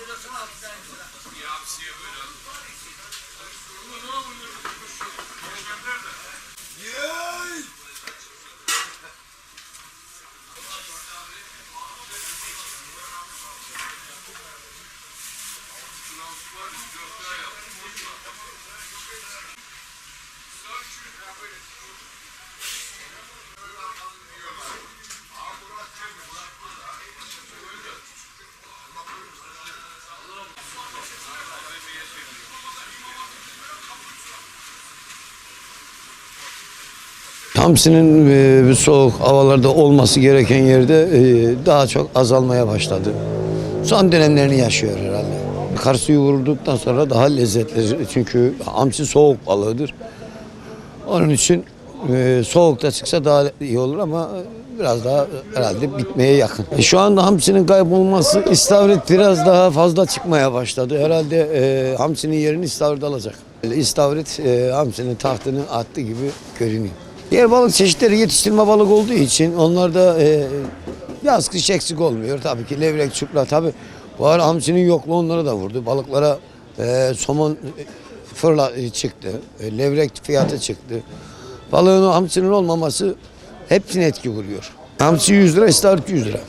burası mı hapis Bir hapsiye böyle. Bunu ne olur? Gönder de. Hamsinin e, soğuk havalarda olması gereken yerde e, daha çok azalmaya başladı. Son dönemlerini yaşıyor herhalde. Kar suyu vurulduktan sonra daha lezzetli. Çünkü hamsi soğuk balığıdır. Onun için e, soğukta çıksa daha iyi olur ama biraz daha herhalde bitmeye yakın. E, şu anda hamsinin kaybolması istavrit biraz daha fazla çıkmaya başladı. Herhalde hamsinin yerini istavrit alacak. İstavrit hamsinin tahtını attı gibi görünüyor. Diğer balık çeşitleri yetiştirme balık olduğu için onlar da e, yaz kış eksik olmuyor. Tabii ki levrek, çupra tabii. Bu ara hamsinin yokluğu onlara da vurdu. Balıklara e, somon e, fırla e, çıktı. E, levrek fiyatı çıktı. Balığın hamsinin olmaması hepsine etki vuruyor. Hamsi 100 lira, istavrit 100 lira.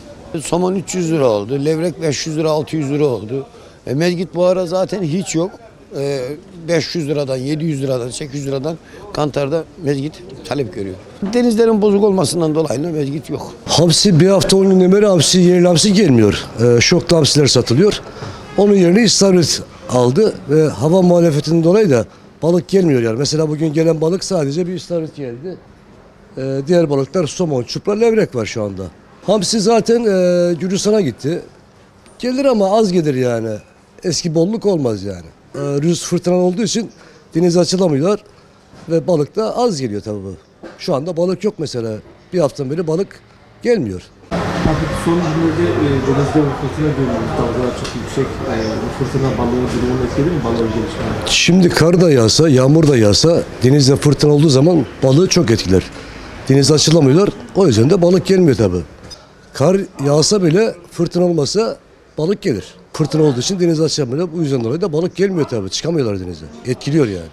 Somon 300 lira oldu. Levrek 500 lira, 600 lira oldu. E, mezgit bu ara zaten hiç yok. E, 500 liradan, 700 liradan, 800 liradan kantarda mezgit talep görüyor. Denizlerin bozuk olmasından dolayı mezgit yok. Hamsi bir hafta on günden beri hamsi yerli hamsi gelmiyor. Ee, şoklu hamsiler satılıyor. Onun yerine istavrit aldı ve hava muhalefetinden dolayı da balık gelmiyor yani. Mesela bugün gelen balık sadece bir istavrit geldi. Ee, diğer balıklar somon, çupra, levrek var şu anda. Hamsi zaten e, Gürcistan'a gitti. Gelir ama az gelir yani. Eski bolluk olmaz yani. Ee, rüz fırtına olduğu için denize açılamıyorlar ve balık da az geliyor tabii. Şu anda balık yok mesela. Bir haftadan beri balık gelmiyor. Abi son günlerde e, denizde bir fırtına görüyoruz. Dalgalar çok yüksek. E, bu fırtına balığı durumunu etkiledi mi? Balığın gelişimine. Şimdi kar da yağsa, yağmur da yağsa denizde fırtına olduğu zaman balığı çok etkiler. Deniz açılamıyorlar. O yüzden de balık gelmiyor tabii. Kar yağsa bile fırtına olmasa balık gelir. Fırtına olduğu için deniz açılamıyor. Bu yüzden dolayı da balık gelmiyor tabii. Çıkamıyorlar denize. Etkiliyor yani.